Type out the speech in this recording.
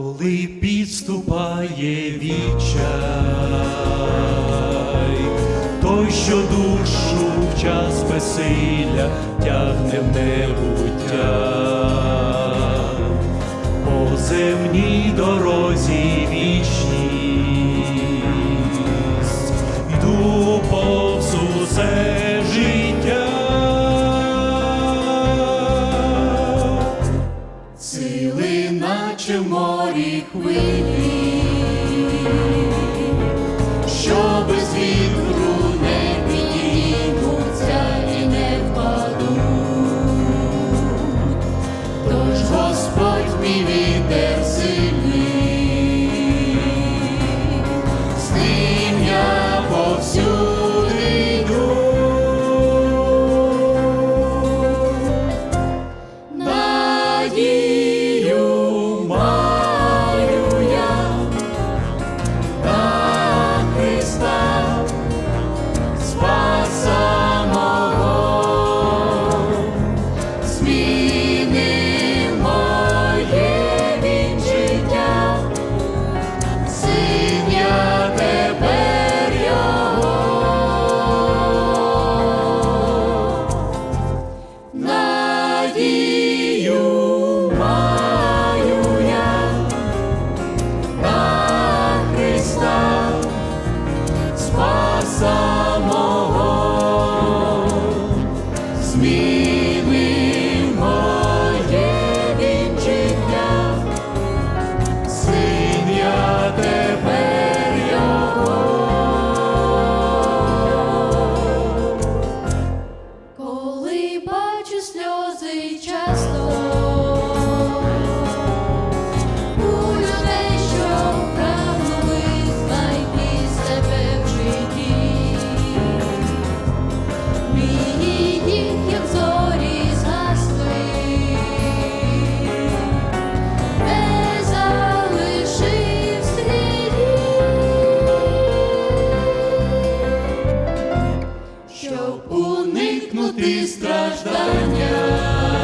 Коли підступає відчай, той, що душу в час безсилля тягне в небудь. Господь me. уникнути страждання.